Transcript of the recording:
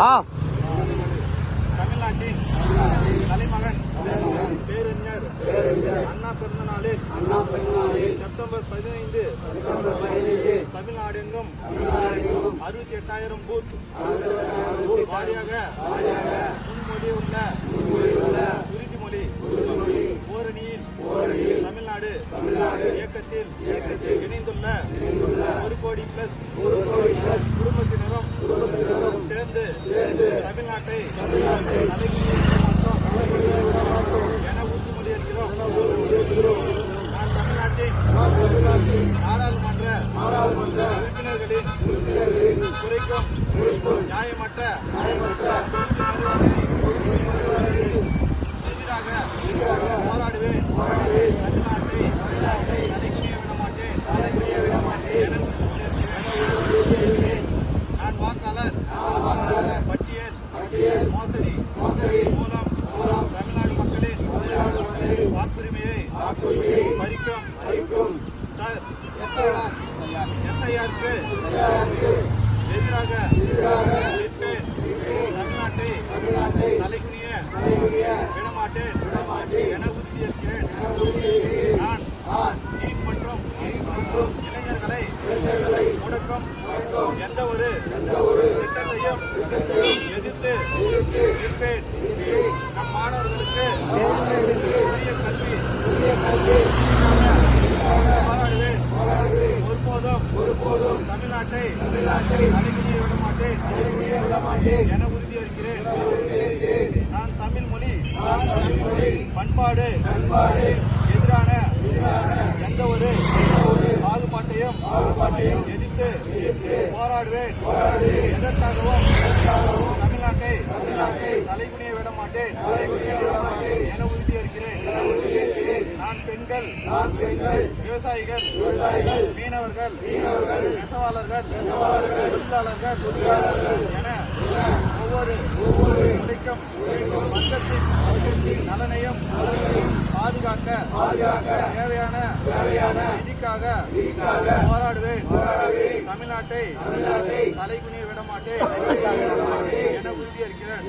ஆ. தமிழ்நாட்டின் தலைமகன் பேரறிஞர் அண்ணா பிறந்த நாளில் செப்டம்பர் பதினைந்து தமிழ்நாடெங்கும் அறுபத்தி எட்டாயிரம் பூத் வாரியாக முன்மொழி உள்ள உறுதிமொழி ஓரணியில் தமிழ்நாடு இயக்கத்தில் இணைந்துள்ள ஒரு கோடி பிளஸ் சேர்ந்து தமிழ்நாட்டை தலைமையில் என உறுதிமொழி அளிக்கிறோம் நான் தமிழ்நாட்டின் நாடாளுமன்ற உறுப்பினர்களின் குறைக்கும் நியாயமற்ற எஸ்ஐஆருக்கு எதிராக நிற்பேன். தமிழ்நாட்டை தலைக்குனிய விடமாட்டேன் என உறுதியேற்கிறேன் நான் நீட் மற்றும் இளைஞர்களை முடக்கும் எந்த ஒரு திட்டத்தையும் எதிர்த்து இருப்பேன் நம் மாணவர்களுக்கு ஒருபோதும் தமிழ்நாட்டை தலைக்குனிய விட மாட்டேன் என உறுதியளிக்கிறேன். நான் தமிழ் மொழி பண்பாடு எதிரான எந்த ஒரு பாகுபாட்டையும் எதிர்த்து போராடுவேன். எதற்காகவும் தமிழ்நாட்டை தலைகுனிய விட மாட்டேன் என உறுதியளிக்கிறேன் நான் பெண்கள் விவசாயிகள் மீனவர்கள் நெசவாளர்கள் தொழிலாளர்கள் என ஒவ்வொரு உழைக்கும் வர்க்கத்தின் நலனையும் பாதுகாக்க தேவையான நிதிக்காக போராடுவேன். தமிழ்நாட்டை தலைகுனிய விட மாட்டேன் என உறுதியளிக்கிறேன்.